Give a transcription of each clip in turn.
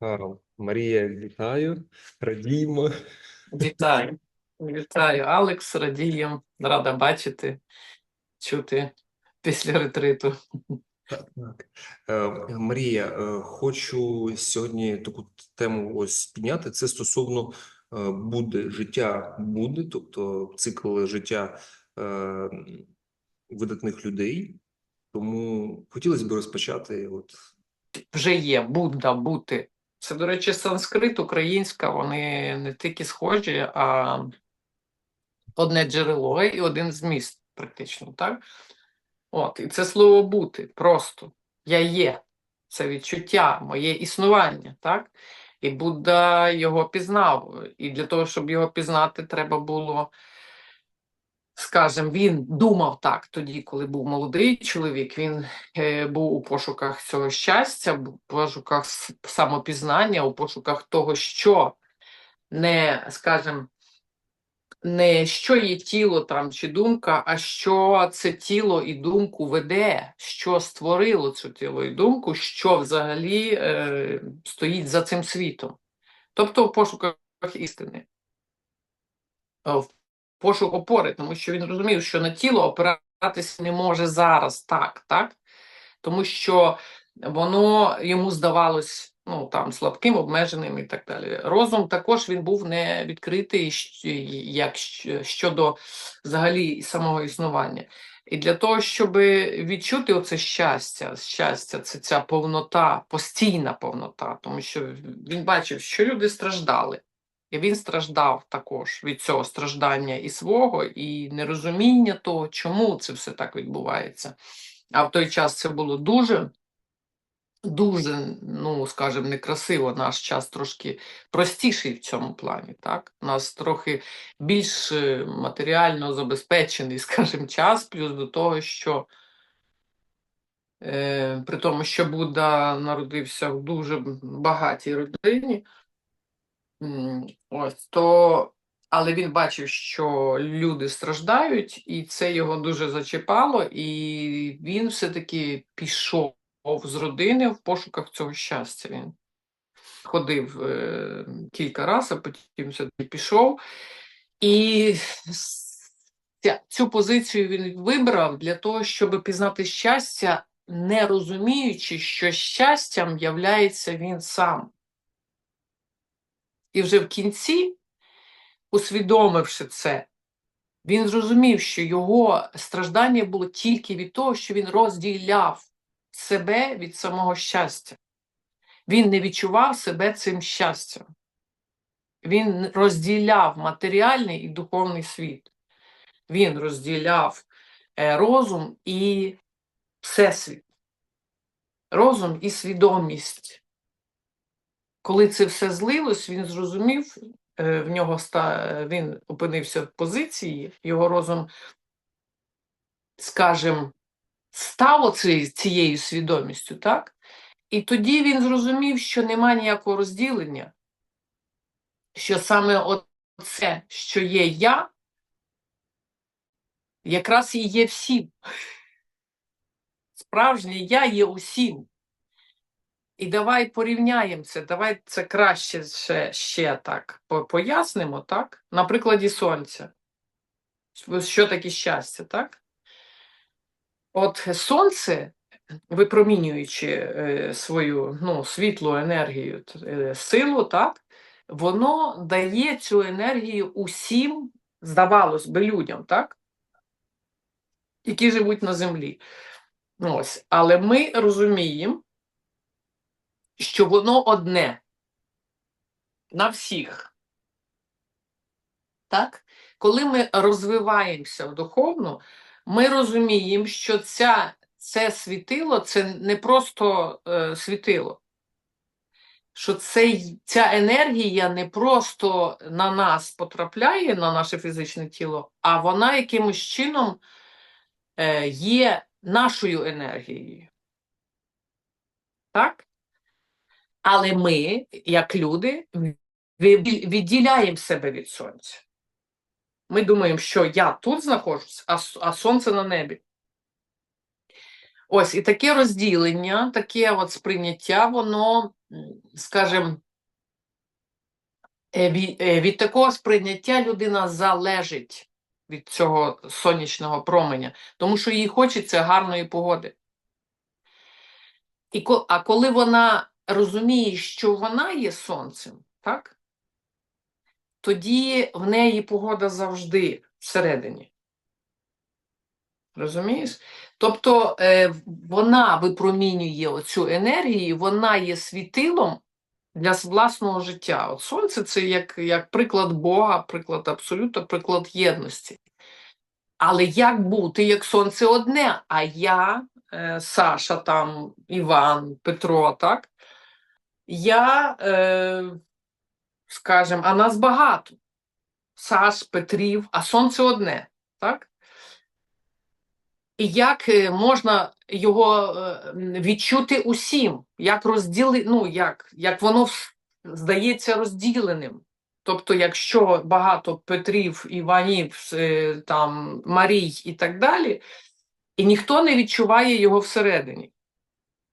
А, Марія, вітаю, радіємо. Вітаю. Вітаю, Алекс, радієм, рада бачити, чути після ретриту. Так, так. Е, Марія, е, хочу сьогодні таку тему ось підняти. Це стосовно е, буде життя буде, тобто цикл життя е, видатних людей. Тому хотілося б розпочати. От Вже є Будда, бути. Це, до речі, санскрит, українська, вони не тільки схожі, а одне джерело і один зміст, практично, так? От, і це слово бути просто. Я є. Це відчуття, моє існування, так? І Будда його пізнав. І для того, щоб його пізнати, треба було, скажімо, він думав так тоді, коли був молодий чоловік. Він е, був у пошуках цього щастя, у пошуках самопізнання, у пошуках того, що не, скажімо, не що є тіло там чи думка, а що це тіло і думку веде, що створило цю тіло і думку, що взагалі е, стоїть за цим світом. Тобто в пошуках істини, Е, в пошук опори, тому що він розумів, що на тіло опиратися не може зараз так, так? Тому що воно йому здавалось ну, там, слабким, обмеженим і так далі. Розум також він був не відкритий як щодо взагалі самого існування. І для того, щоб відчути оце щастя, щастя, це ця повнота, постійна повнота, тому що він бачив, що люди страждали. І він страждав також від цього страждання і свого, і нерозуміння того, чому це все так відбувається. А в той час це було дуже, дуже, ну скажімо, некрасиво. Наш час трошки простіший в цьому плані. Так? У нас трохи більш е, матеріально забезпечений, скажімо, час, плюс до того, що е, при тому, що Будда народився в дуже багатій родині. Ось то, але він бачив, що люди страждають, і це його дуже зачіпало, і він все-таки пішов з родини в пошуках цього щастя. Він ходив е, кілька разів, а потім все-таки пішов. І цю позицію він вибрав для того, щоб пізнати щастя, не розуміючи, що щастям являється він сам. І вже в кінці, усвідомивши це, він зрозумів, що його страждання було тільки від того, що він розділяв себе від самого щастя. Він не відчував себе цим щастям. Він розділяв матеріальний і духовний світ. Він розділяв е, розум і всесвіт. Розум і свідомість. Коли це все злилось, він зрозумів, е, в нього ста... він опинився в позиції, його розум, скажімо, став цією свідомістю, так? І тоді він зрозумів, що нема ніякого розділення, що саме оце, що є я, якраз і є всім. Справжнє я є усім. І давай порівняємо це, давай це краще ще, ще так пояснимо, так? На прикладі сонця. Що таке щастя, так? От сонце, випромінюючи е, свою ну, світлу енергію, е, силу, так? Воно дає цю енергію усім, здавалось би, людям, так? Які живуть на землі. Ось. Але ми розуміємо, що воно одне на всіх. Так? Коли ми розвиваємося в духовну, ми розуміємо, що ця, це світило це не просто е, світило. Що це, ця енергія не просто на нас потрапляє, на наше фізичне тіло, а вона якимось чином е, є нашою енергією. Так? Але ми, як люди, відділяємо себе від сонця. Ми думаємо, що я тут знаходжусь, а, сонце на небі. Ось, і таке розділення, таке от сприйняття, воно, скажімо, е, е, від такого сприйняття людина залежить від цього сонячного променя, тому що їй хочеться гарної погоди. І, а коли вона розуміє, що вона є сонцем, так? Тоді в неї погода завжди всередині. Розумієш? Тобто е, вона випромінює оцю енергію, вона є світилом для власного життя. От сонце це як, як приклад Бога, приклад абсолюту, приклад єдності. Але як бути, як сонце одне, а я, е, Саша, там, Іван, Петро, так? Я, е, скажімо, а нас багато. Саш, Петрів, а сонце одне, так? І як е, можна його е, відчути усім, як розділи, ну, як, як воно здається розділеним. Тобто, якщо багато Петрів, Іванів, е, там, Марій і так далі, і ніхто не відчуває його всередині,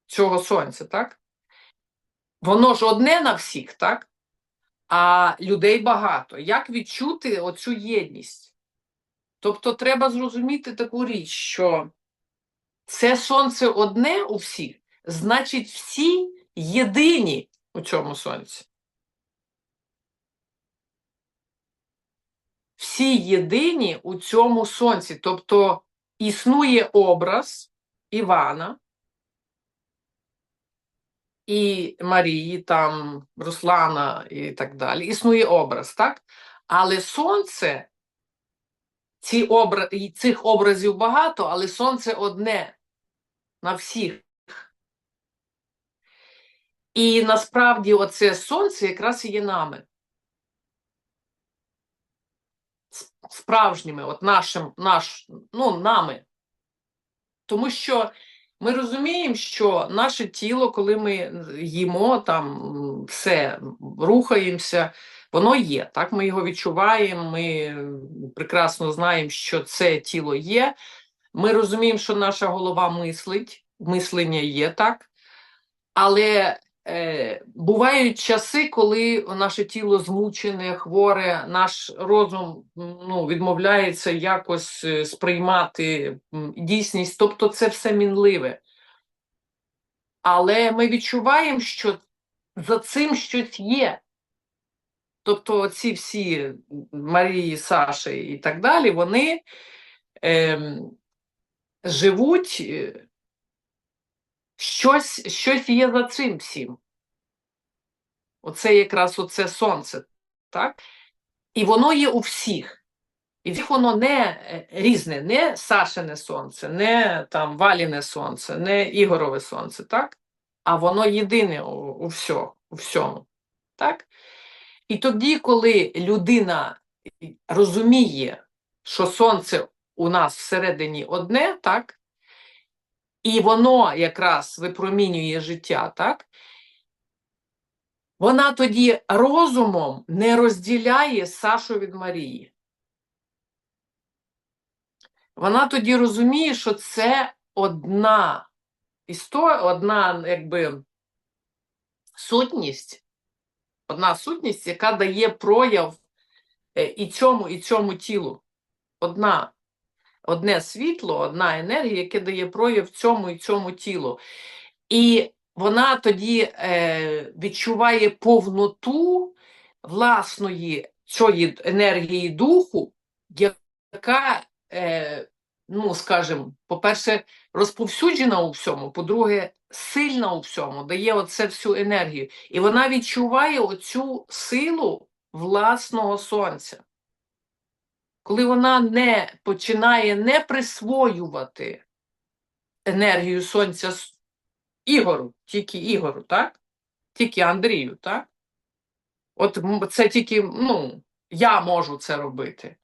цього сонця, так? Воно ж одне на всіх, так? А людей багато. Як відчути оцю єдність? Тобто треба зрозуміти таку річ, що це сонце одне у всіх, значить, всі єдині у цьому сонці. Всі єдині у цьому сонці. Тобто існує образ Івана і Марії, там Руслана і так далі. Існує образ, так? Але сонце, ці обра... цих образів багато, але сонце одне на всіх. І насправді оце сонце якраз і є нами. Справжніми, от нашим, наш, ну, нами. Тому що ми розуміємо, що наше тіло, коли ми їмо, там все, рухаємося, воно є. Так, ми його відчуваємо, ми прекрасно знаємо, що це тіло є. Ми розуміємо, що наша голова мислить, мислення є так. Але бувають часи, коли наше тіло змучене, хворе, наш розум ну, відмовляється якось е, сприймати дійсність, тобто це все мінливе. Але ми відчуваємо, що за цим щось є. Тобто ці всі Марії, Саші і так далі, вони ем, живуть, е, щось, щось є за цим всім. Оце якраз оце сонце, так? І воно є у всіх. І всіх воно не е, різне, не Сашине сонце, не там Валіне сонце, не Ігорове сонце, так? А воно єдине у, у, всьо- у всьому. Так? І тоді, коли людина розуміє, що сонце у нас всередині одне, так? І воно якраз випромінює життя, так? Вона тоді розумом не розділяє Сашу від Марії. Вона тоді розуміє, що це одна історія, одна якби сутність, одна сутність, яка дає прояв е, і цьому, і цьому тілу. Одна, одне світло, одна енергія, яке дає прояв цьому і цьому тілу. І вона тоді е, відчуває повноту власної цієї енергії духу, яка, е, ну, скажімо, по-перше, розповсюджена у всьому, по-друге, сильна у всьому, дає оце всю енергію. І вона відчуває оцю силу власного сонця. Коли вона не починає не присвоювати енергію сонця Ігору, тільки Ігору, так? Тільки Андрію, так? От це тільки, ну, я можу це робити,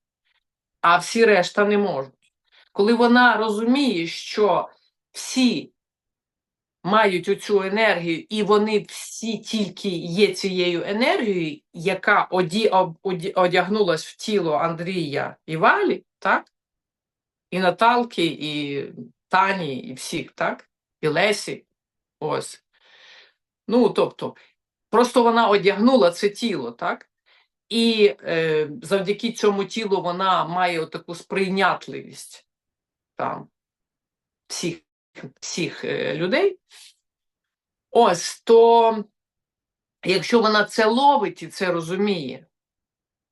а всі решта не можуть. Коли вона розуміє, що всі мають оцю енергію, і вони всі тільки є цією енергією, яка оді, одягнулась в тіло Андрія і Валі, так? І Наталки, і Тані і всіх, так? І Лесі. Ось. Ну, тобто, просто вона одягнула це тіло, так? І е, завдяки цьому тілу вона має таку сприйнятливість там, всіх, всіх е, людей. Ось то, якщо вона це ловить і це розуміє,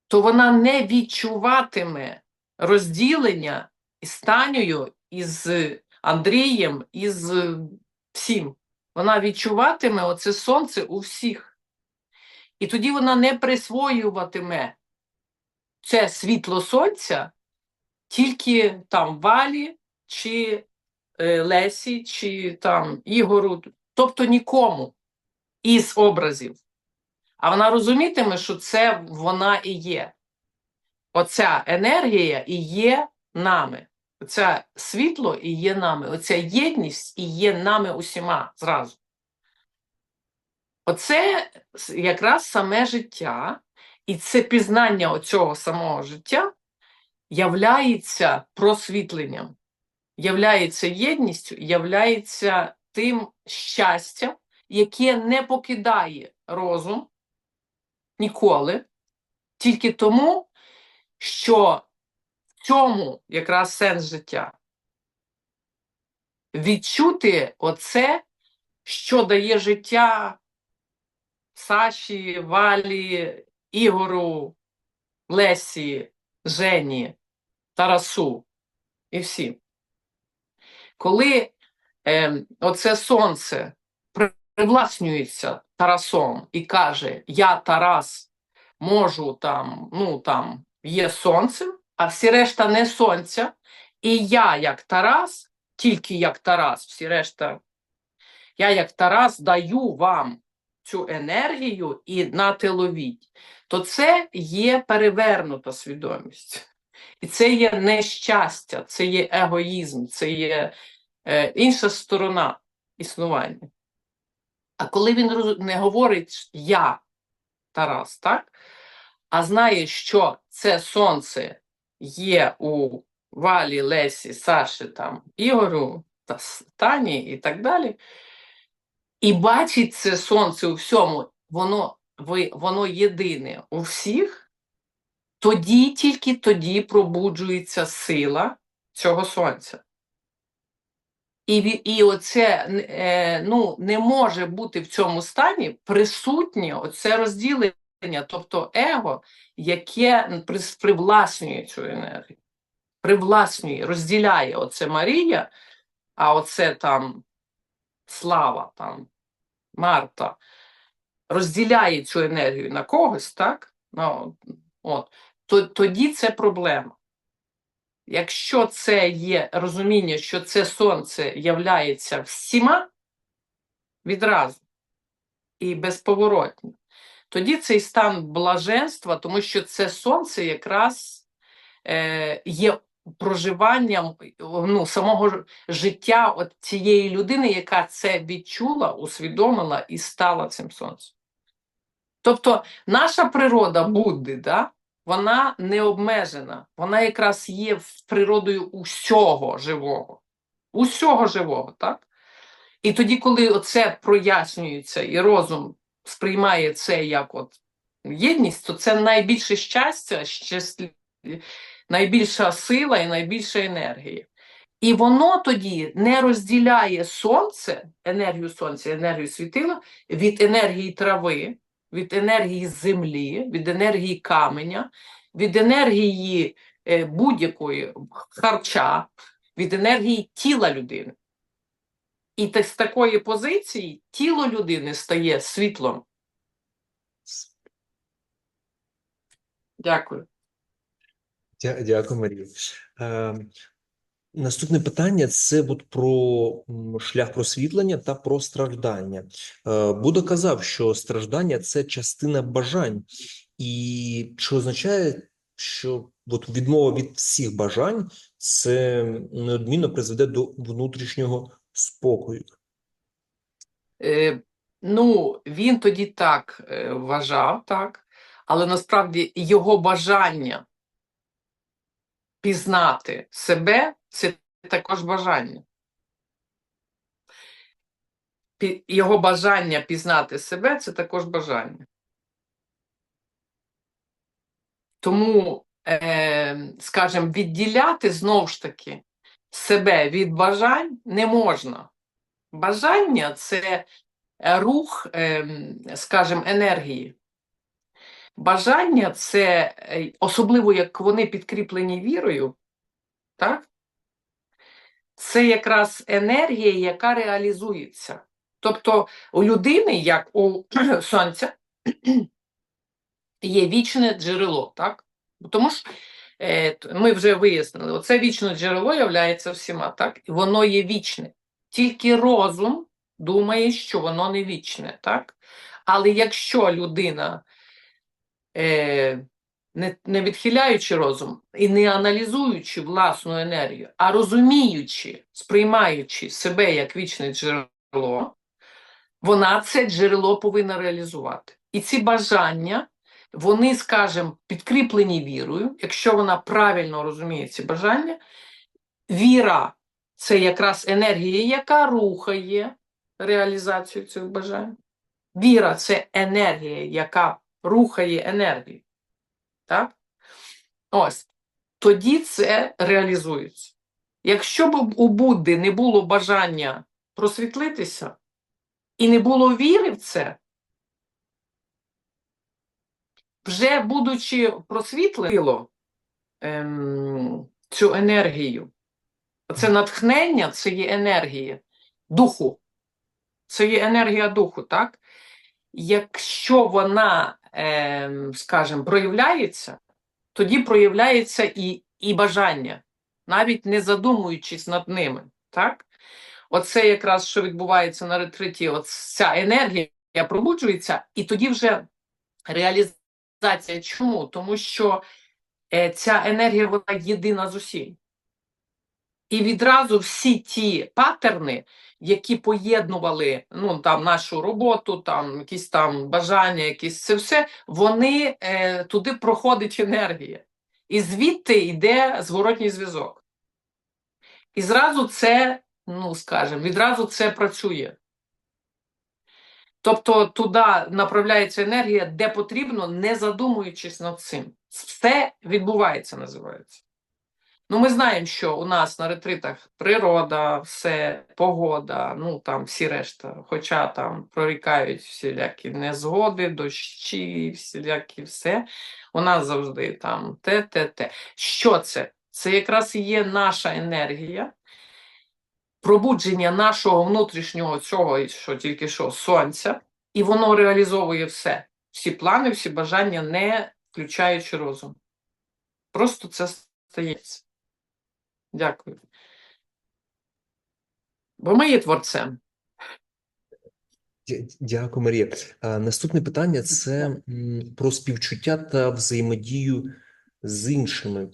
то вона не відчуватиме розділення із Танею, із Андрієм, із всім. Вона відчуватиме оце сонце у всіх. І тоді вона не присвоюватиме це світло сонця тільки там Валі, чи Лесі, чи там Ігору, тобто нікому із образів. А вона розумітиме, що це вона і є. Оця енергія і є нами. Оце світло і є нами. Оця єдність і є нами усіма зразу. Оце якраз саме життя, і це пізнання оцього самого життя являється просвітленням, являється єдністю, являється тим щастям, яке не покидає розум ніколи, тільки тому, що в цьому якраз сенс життя. Відчути оце, що дає життя Саші, Валі, Ігору, Лесі, Жені, Тарасу і всім. Коли е, оце сонце привласнюється Тарасом і каже: Я Тарас можу там, ну там є сонцем, а всі решта не сонця, і я, як Тарас, тільки як Тарас, всі решта, я як Тарас даю вам цю енергію і нате ловіть, то це є перевернута свідомість. І це є нещастя, це є егоїзм, це є е, інша сторона існування. А коли він не говорить я, Тарас, так? а знає, що це сонце є у Валі, Лесі, Саші, там, Ігорю, та Тані і так далі, і бачить це сонце у всьому, воно, воно єдине у всіх, тоді, тільки тоді пробуджується сила цього сонця. І, і оце е, ну, не може бути в цьому стані присутнє оце розділення, тобто его, яке привласнює цю енергію, привласнює, розділяє оце Марія, а оце там Слава, там Марта, розділяє цю енергію на когось, так? Ну, от, то, тоді це проблема. Якщо це є розуміння, що це сонце являється всіма відразу і безповоротно, тоді цей стан блаженства, тому що це сонце якраз е, є проживанням ну, самого життя от цієї людини, яка це відчула, усвідомила і стала цим сонцем. Тобто наша природа Будди, да, вона не обмежена, вона якраз є природою усього живого. Усього живого, так? І тоді, коли оце прояснюється і розум сприймає це як от єдність, то це найбільше щастя, найбільша сила і найбільша енергія. І воно тоді не розділяє сонце, енергію сонця, енергію світила від енергії трави, від енергії землі, від енергії каменя, від енергії е, будь-якої харча, від енергії тіла людини. І з такої позиції тіло людини стає світлом. Дякую. Дя- Дякую, Марія. Наступне питання це от про шлях просвітлення та про страждання. Е, Будда казав, що страждання це частина бажань, і чи означає, що от відмова від всіх бажань це неодмінно призведе до внутрішнього спокою. Е, ну, він тоді так е, вважав, так, але насправді його бажання пізнати себе це також бажання. Його бажання пізнати себе це також бажання. Тому, ем, скажімо, відділяти знову ж таки себе від бажань не можна. Бажання це е, рух, ем, скажімо, енергії. Бажання це, е, особливо як вони підкріплені вірою, так? Це якраз енергія, яка реалізується. Тобто у людини, як у сонця, є вічне джерело, так? Тому що е, ми вже вияснили, оце вічне джерело являється всіма, так? І воно є вічне. Тільки розум думає, що воно не вічне, так? Але якщо людина, е, не, не відхиляючи розум і не аналізуючи власну енергію, а розуміючи, сприймаючи себе як вічне джерело, вона це джерело повинна реалізувати. І ці бажання, вони, скажімо, підкріплені вірою, якщо вона правильно розуміє ці бажання, віра це якраз енергія, яка рухає реалізацію цих бажань. Віра це енергія, яка рухає енергію. Так? Ось. Тоді це реалізується. Якщо б у Будди не було бажання просвітлитися, і не було віри в це, вже будучи просвітлило ем, цю енергію, це натхнення, це є енергія духу. Це є енергія духу, так? Якщо вона, скажімо, проявляється, тоді проявляється і, і бажання, навіть не задумуючись над ними. Так? Оце якраз що відбувається на ретриті, ця енергія пробуджується, і тоді вже реалізація. Чому? Тому що е, ця енергія вона єдина з усім. І відразу всі ті паттерни, які поєднували ну, там, нашу роботу, там, якісь там бажання, якісь це все, вони е, туди проходить енергія. І звідти йде зворотній зв'язок. І зразу це, ну скажімо, відразу це працює. Тобто туди направляється енергія, де потрібно, не задумуючись над цим. Все відбувається, називається. Ну, ми знаємо, що у нас на ретритах природа, все, погода, ну там всі решта. Хоча там прорікають всілякі незгоди, дощі, всілякі все. У нас завжди там те, те, те. Що це? Це якраз є наша енергія, пробудження нашого внутрішнього цього, що тільки що, сонця, і воно реалізовує все. Всі плани, всі бажання, не включаючи розум. Просто це стається. Дякую. Бо ми є творцем. Дякую, Марія. Наступне питання це про співчуття та взаємодію з іншими.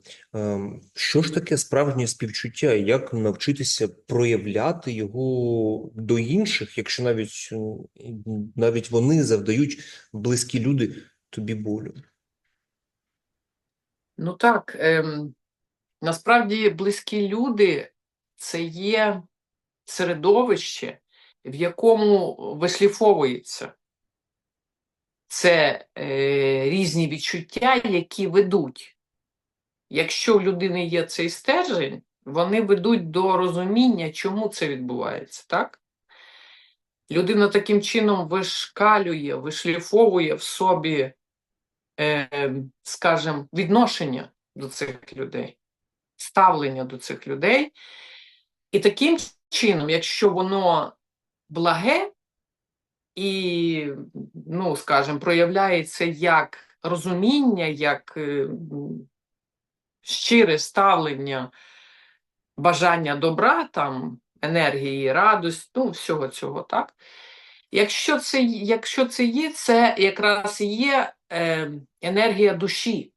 Що ж таке справжнє співчуття? Як навчитися проявляти його до інших, якщо навіть навіть вони завдають близькі люди тобі болю? Ну так, ем, насправді близькі люди це є середовище, в якому вишліфовується. Це е, різні відчуття, які ведуть. Якщо в людини є цей стержень, вони ведуть до розуміння, чому це відбувається, так? Людина таким чином вишкалює, вишліфовує в собі, е, скажімо, відношення до цих людей, ставлення до цих людей. І таким чином, якщо воно благе і, ну, скажімо, проявляється як розуміння, як е, щире ставлення, бажання добра, там, енергії, радості, ну, всього цього, так? Якщо це, якщо це є, це якраз є е, енергія душі.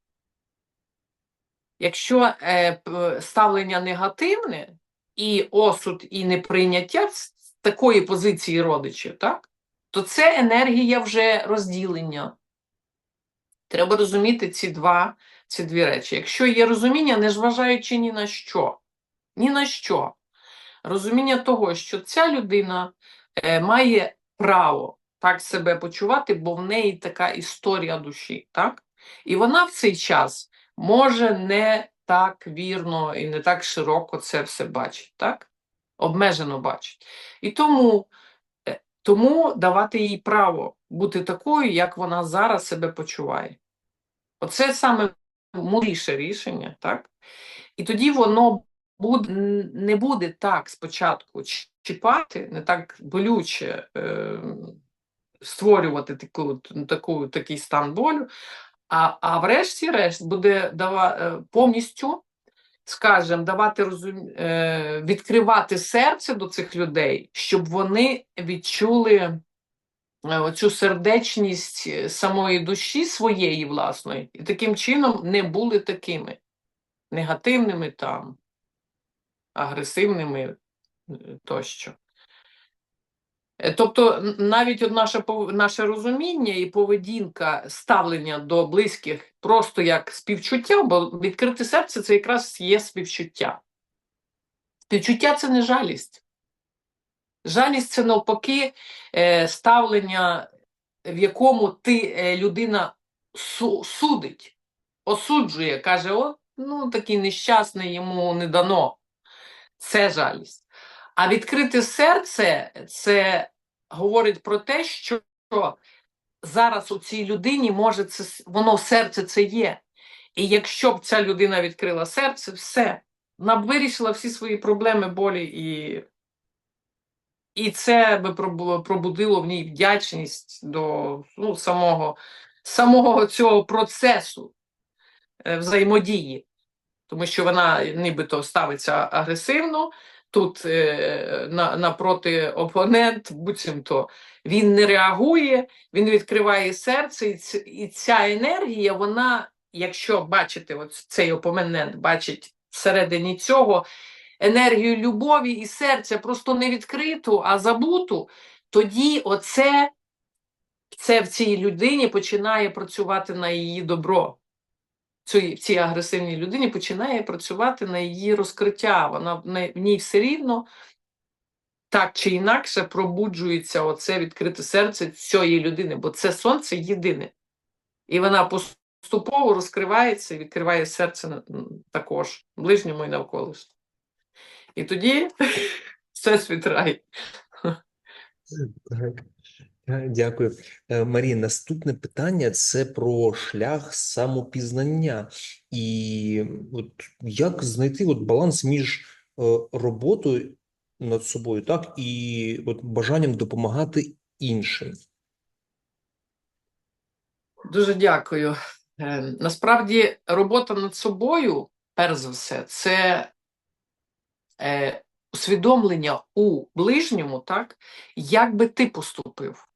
Якщо е, ставлення негативне і осуд, і неприйняття з такої позиції родичів, так, то це енергія вже розділення. Треба розуміти ці два, ці дві речі. Якщо є розуміння, не зважаючи ні на що, ні на що, розуміння того, що ця людина е, має право так себе почувати, бо в неї така історія душі, так? І вона в цей час може не так вірно і не так широко це все бачить, так? Обмежено бачить. І тому, е, тому давати їй право бути такою, як вона зараз себе почуває. Оце саме мудріше рішення, так? І тоді воно буде, не буде так спочатку чіпати, не так болюче е, створювати таку, таку, такий стан болю, а, а врешті-решт буде дава, е, повністю, скажімо, давати розум, е, відкривати серце до цих людей, щоб вони відчули е, оцю сердечність самої душі своєї власної, і таким чином не були такими негативними там, агресивними тощо. Е, Тобто навіть наше, наше розуміння і поведінка, ставлення до близьких просто як співчуття, бо відкрите серце це якраз є співчуття. Співчуття це не жалість. Жалість це навпаки е, ставлення, в якому ти е, людина судить, осуджує, каже: о, ну такий нещасний йому не дано. Це жалість. А відкрите серце це говорить про те, що зараз у цій людині може це воно серце це є. І якщо б ця людина відкрила серце, все, вона б вирішила всі свої проблеми, болі і. І це би пробудило в ній вдячність до ну, самого, самого цього процесу е, взаємодії, тому що вона нібито ставиться агресивно. Тут е, на, напроти опонент, буцімто він не реагує, він відкриває серце, і, ц- і ця енергія, вона, якщо бачите, от цей опонент бачить всередині цього енергію любові і серця, просто не відкриту, а забуту, тоді оце це в цій людині починає працювати на її добро. Цій, цій агресивній людині починає працювати на її розкриття. Вона не- в ній все рівно так чи інакше пробуджується оце відкрите серце цієї людини, бо це сонце єдине. І вона поступово розкривається і відкриває серце на- також ближньому і навколишньому. І тоді все світ рай. Дякую. Е, Марія, наступне питання це про шлях самопізнання. І от як знайти от баланс між е, роботою над собою, так, і от бажанням допомагати іншим. Дуже дякую. Е, Насправді, робота над собою, перш за все, це усвідомлення у ближньому, так, як би ти поступив.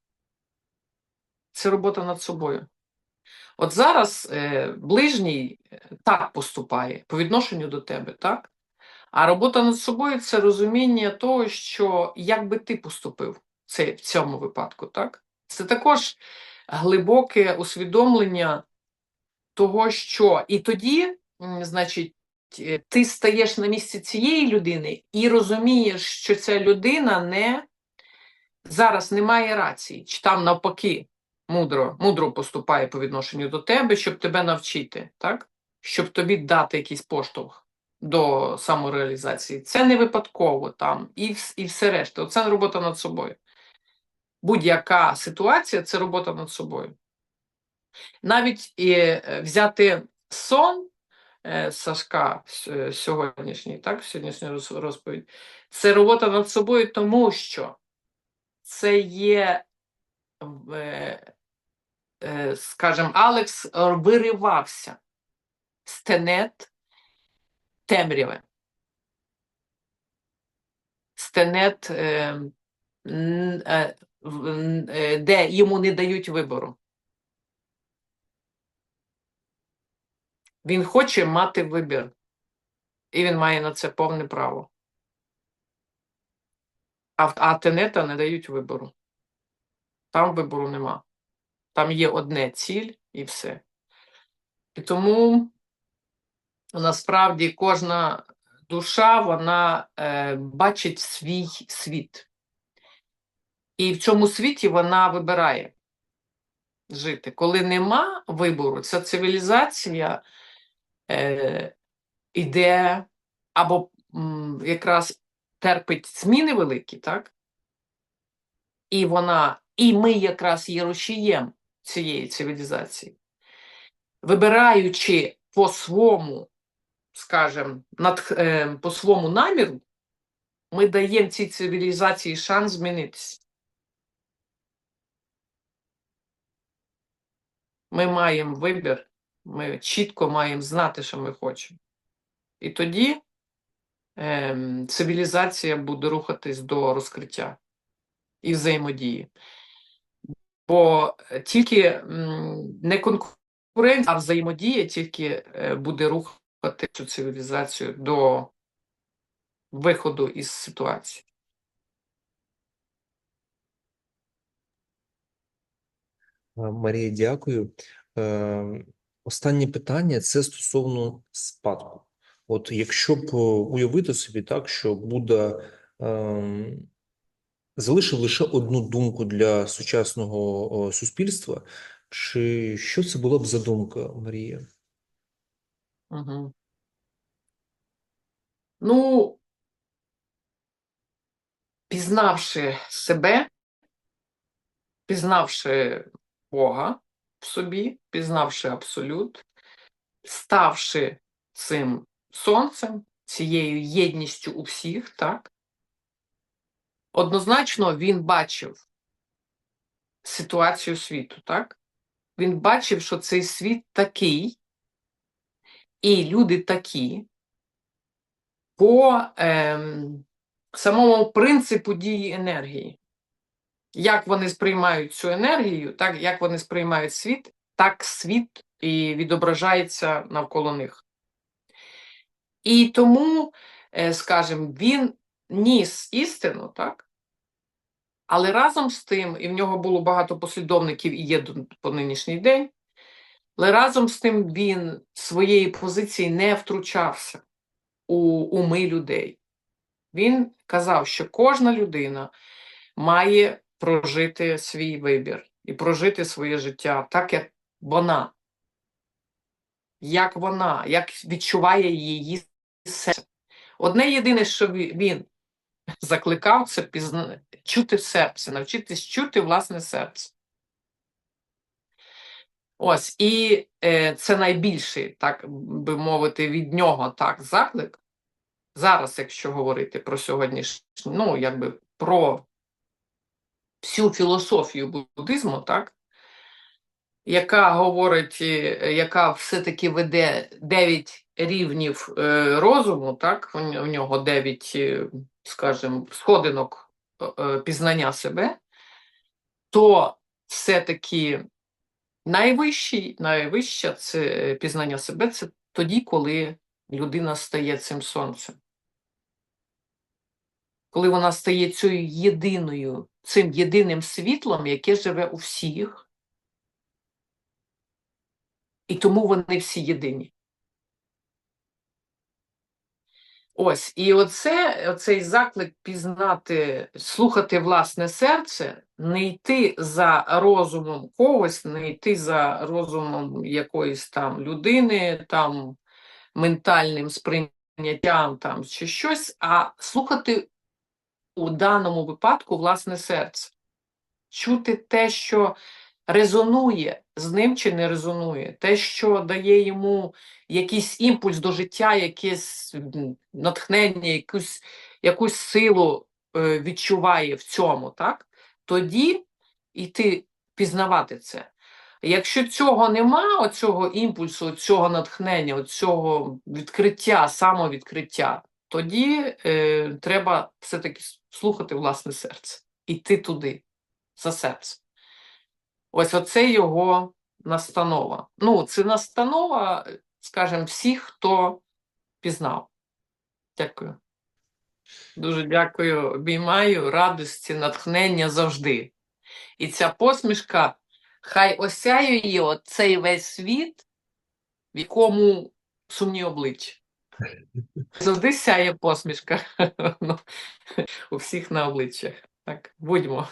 Це робота над собою. От зараз е, ближній е, так поступає по відношенню до тебе, так? А робота над собою це розуміння того, що як би ти поступив в цьому випадку, так? Це також глибоке усвідомлення того, що і тоді, значить, е, ти стаєш на місці цієї людини і розумієш, що ця людина не зараз не має рації, чи там навпаки мудро, мудро поступає по відношенню до тебе, щоб тебе навчити, так? Щоб тобі дати якийсь поштовх до самореалізації. Це не випадково там і, і все решта. Це робота над собою. Будь-яка ситуація це робота над собою. Навіть і е, взяти сон е, Сашка е, сьогоднішній, так, сьогоднішню розповідь, це робота над собою, тому що це є, скажімо, Алекс виривався з тенет темряви. З тенет, е, е, е, де йому не дають вибору. Він хоче мати вибір, і він має на це повне право. А, а тенета не дають вибору. Там вибору нема. Там є одне ціль і все. І тому насправді кожна душа вона е, бачить свій світ. І в цьому світі вона вибирає жити. Коли нема вибору, ця цивілізація е, іде або м, якраз терпить зміни великі, так? І вона, і ми якраз є рушієм цієї цивілізації, вибираючи по своєму, скажем, е, по своєму наміру, ми даємо цій цивілізації шанс змінитися. Ми маємо вибір, ми чітко маємо знати, що ми хочемо. І тоді ем, цивілізація буде рухатись до розкриття і взаємодії. Бо е, тільки не конкуренція, а взаємодія тільки е, буде рухати цю цивілізацію до виходу із ситуації. Е, Марія, дякую. Останнє питання це стосовно спадку. От якщо б уявити собі так, що Будда ем, залишив лише одну думку для сучасного суспільства, чи що це була б за думка, Марія? Угу. Ну, пізнавши себе, пізнавши Бога в собі, пізнавши абсолют, ставши цим сонцем, цією єдністю у всіх, так? Однозначно він бачив ситуацію світу, так? Він бачив, що цей світ такий, і люди такі, по ем, самому принципу дії енергії. Як вони сприймають цю енергію, так як вони сприймають світ, так світ і відображається навколо них. І тому, е, скажімо, він ніс істину, так? Але разом з тим, і в нього було багато послідовників і є по нинішній день, але разом з тим він своєї позиції не втручався у уми людей. Він казав, що кожна людина має прожити свій вибір і прожити своє життя так, як вона, як вона, як відчуває її серце. Одне єдине, що він закликав, це пізна... чути серце, навчитись чути власне серце. Ось, і е, це найбільший, так би мовити, від нього так заклик. Зараз, якщо говорити про сьогоднішній, ну, якби про всю філософію буддизму, так, яка говорить, е, яка все-таки веде 9 рівнів е, розуму, так, н- нього 9, скажімо, сходинок е, е, пізнання себе, то все-таки найвищий, найвище це пізнання себе це тоді, коли людина стає цим сонцем. Коли вона стає цією єдиною, цим єдиним світлом, яке живе у всіх, і тому вони всі єдині. Ось, і оце, оцей заклик пізнати, слухати власне серце, не йти за розумом когось, не йти за розумом якоїсь там людини, там ментальним сприйняттям там, чи щось, а слухати у даному випадку власне серце. Чути те, що резонує з ним чи не резонує, те, що дає йому якийсь імпульс до життя, якесь натхнення, якусь, якусь силу е, відчуває в цьому, так? тоді йти пізнавати це. Якщо цього нема, оцього імпульсу, цього натхнення, цього відкриття, самовідкриття, тоді е, треба все-таки слухати власне серце, іти туди, за серце. Ось оце його настанова. Ну, це настанова, скажімо, всіх, хто пізнав. Дякую. Дуже дякую, обіймаю, радості, натхнення завжди. І ця посмішка хай осяює оцей весь світ, в якому сумні обличчя. Завжди сяє посмішка ну, у всіх на обличчях. Так, будьмо.